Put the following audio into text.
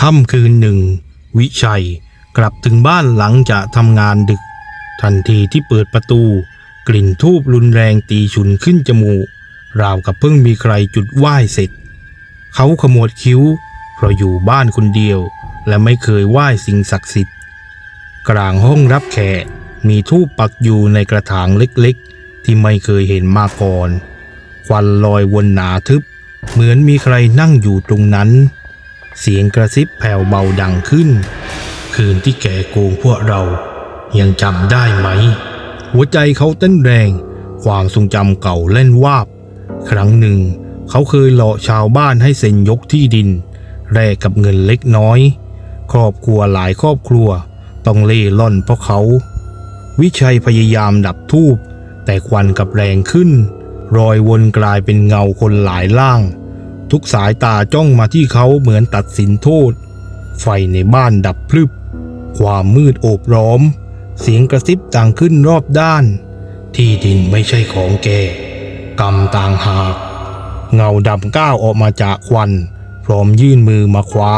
ค่ำคืนหนึ่ง วิชัยกลับถึงบ้านหลังจากทำงานดึก ทันทีที่เปิดประตู กลิ่นทูบรุนแรงตีฉุนขึ้นจมูก ราวกับเพิ่งมีใครจุดไหว้เสร็จ เขาขมวดคิ้ว เพราะอยู่บ้านคนเดียว และไม่เคยไหว้สิ่งศักดิ์สิทธิ์ กลางห้องรับแขกมีทูปปักอยู่ในกระถางเล็กๆ ที่ไม่เคยเห็นมาก่อน ควันลอยวนหนาทึบ เหมือนมีใครนั่งอยู่ตรงนั้น เสียงกระซิบแผ่วเบาดังขึ้น คืนที่แกโกงพวกเรา ยังจำได้ไหม หัวใจเขาเต้นแรง ความทรงจำเก่าเล่นวาบ ครั้งหนึ่ง เขาเคยหลอกชาวบ้านให้เซ็นยกที่ดิน แลกกับเงินเล็กน้อย ครอบครัวหลายครอบครัว ต้องเล่ร่อนเพราะเขา วิชัยพยายามดับทูบแต่ควันกับแรงขึ้น รอยวนกลายเป็นเงาคนหลายล่าง ทุกสายตาจ้องมาที่เขาเหมือนตัดสินโทษ ไฟในบ้านดับพลึบ ความมืดโอบล้อม เสียงกระซิบต่างขึ้นรอบด้าน ที่ดินไม่ใช่ของแกกรรมต่างหาก เงาดำก้าวออกมาจากควัน พร้อมยื่นมือมาคว้า